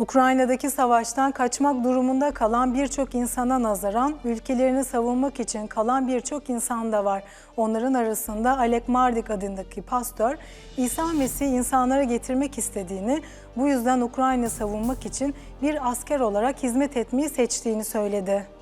Ukrayna'daki savaştan kaçmak durumunda kalan birçok insana nazaran ülkelerini savunmak için kalan birçok insan da var. Onların arasında Alek Mardik adındaki pastör İsa Mesih'i insanlara getirmek istediğini, bu yüzden Ukrayna savunmak için bir asker olarak hizmet etmeyi seçtiğini söyledi.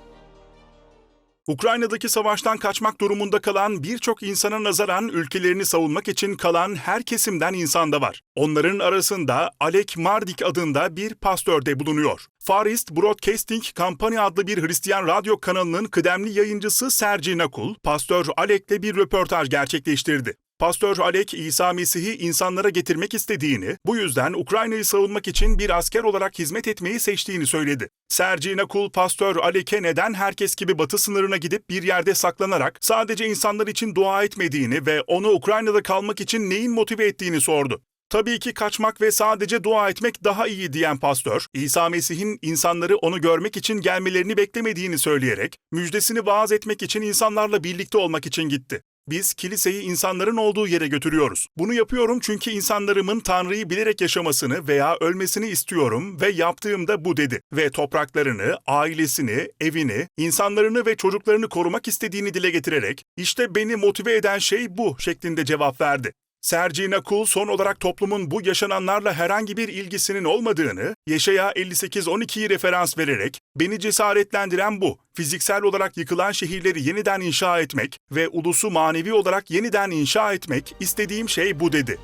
Ukrayna'daki savaştan kaçmak durumunda kalan birçok insana nazaran ülkelerini savunmak için kalan her kesimden insan da var. Onların arasında Alek Mardik adında bir pastör de bulunuyor. Far East Broadcasting Company adlı bir Hristiyan radyo kanalının kıdemli yayıncısı Sergi Nakul, pastör Alek'le bir röportaj gerçekleştirdi. Pastör Alek, İsa Mesih'i insanlara getirmek istediğini, bu yüzden Ukrayna'yı savunmak için bir asker olarak hizmet etmeyi seçtiğini söyledi. Sergi Nakul, Pastör Alek'e neden herkes gibi batı sınırına gidip bir yerde saklanarak sadece insanlar için dua etmediğini ve onu Ukrayna'da kalmak için neyin motive ettiğini sordu. Tabii ki kaçmak ve sadece dua etmek daha iyi diyen pastör, İsa Mesih'in insanları onu görmek için gelmelerini beklemediğini söyleyerek, müjdesini vaaz etmek için insanlarla birlikte olmak için gitti. Biz kiliseyi insanların olduğu yere götürüyoruz. Bunu yapıyorum çünkü insanlarımın Tanrı'yı bilerek yaşamasını veya ölmesini istiyorum ve yaptığım da bu dedi. Ve topraklarını, ailesini, evini, insanlarını ve çocuklarını korumak istediğini dile getirerek, işte beni motive eden şey bu şeklinde cevap verdi. Sergi Nakul son olarak toplumun bu yaşananlarla herhangi bir ilgisinin olmadığını, Yeşaya 58-12'yi referans vererek, beni cesaretlendiren bu, fiziksel olarak yıkılan şehirleri yeniden inşa etmek ve ulusu manevi olarak yeniden inşa etmek istediğim şey bu dedi.